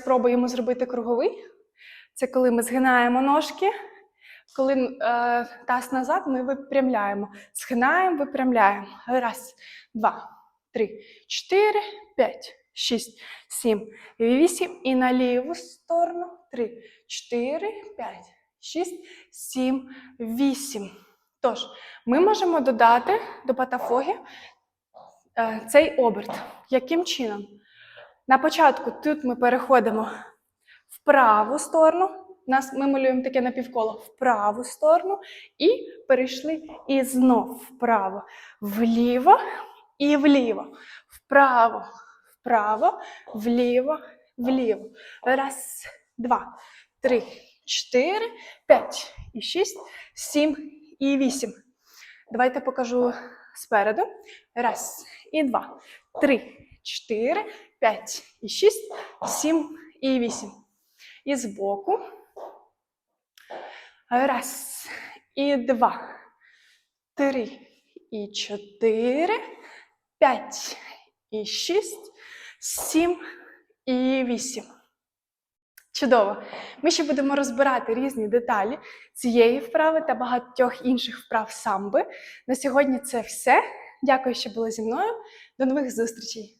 Спробуємо зробити круговий. Це коли ми згинаємо ножки. Коли е, таз назад, ми випрямляємо. Згинаємо, випрямляємо. Раз, два, три, чотири, п'ять, шість, сім, вісім. І на ліву сторону. Три, чотири, п'ять, шість, сім, вісім. Тож, ми можемо додати до патафоги е, цей оберт. Яким чином? На початку тут ми переходимо в праву сторону. Нас ми малюємо таке напівколо в праву сторону і перейшли і знов вправо, вліво і вліво, вправо, вправо, вліво, вліво. Раз, два, три, чотири, п'ять і шість, сім і вісім. Давайте покажу спереду. Раз і два, три, чотири, п'ять і шість, сім і вісім. І збоку. Раз, і два, три, і чотири, п'ять, і шість, сім, і вісім. Чудово! Ми ще будемо розбирати різні деталі цієї вправи та багатьох інших вправ самби. На сьогодні це все. Дякую, що були зі мною. До нових зустрічей!